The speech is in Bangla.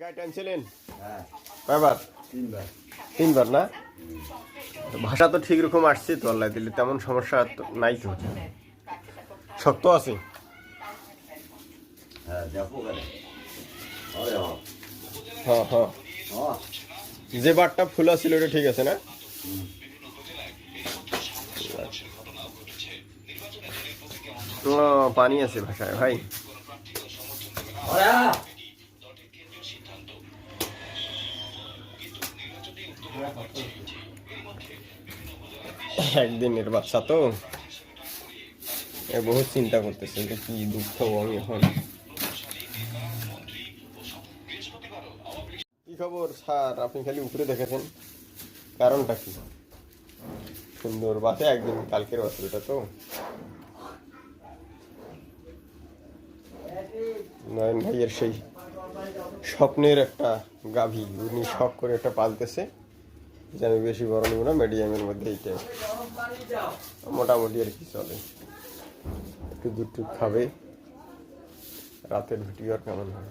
টানছিলেন হ্যাঁ। কয়বার? তিনবার। তিনবার না? ভাষা তো ঠিক রকম আসছে তো আল্লাহ দিলে তেমন সমস্যা নাই তো। শক্ত আছে? হ্যাঁ হ্যাঁ যে বারটা ফুলা ছিল ওটা ঠিক আছে না? ও, পানি আছে ভাষায় ভাই। একদিনের বাচ্চা তো। এ বহুত চিন্তা করতেছে যে কি দুঃখ আমি এখন। কি খবর? স্যার, আপনি খালি উপরে দেখেছেন। কারণটা কি? সুন্দর বাসে একদিন কালকের বাছুরটা তো। নয়ন ভাইয়ের সেই স্বপ্নের একটা গাভী, উনি শখ করে একটা পালতেছে। যে আমি বেশি বড় নিব না মিডিয়ামের মধ্যে এইটাই মোটামুটি আর কি চলে। একটু দুধ খাবে। রাতের ভিডিও আর কেমন হয়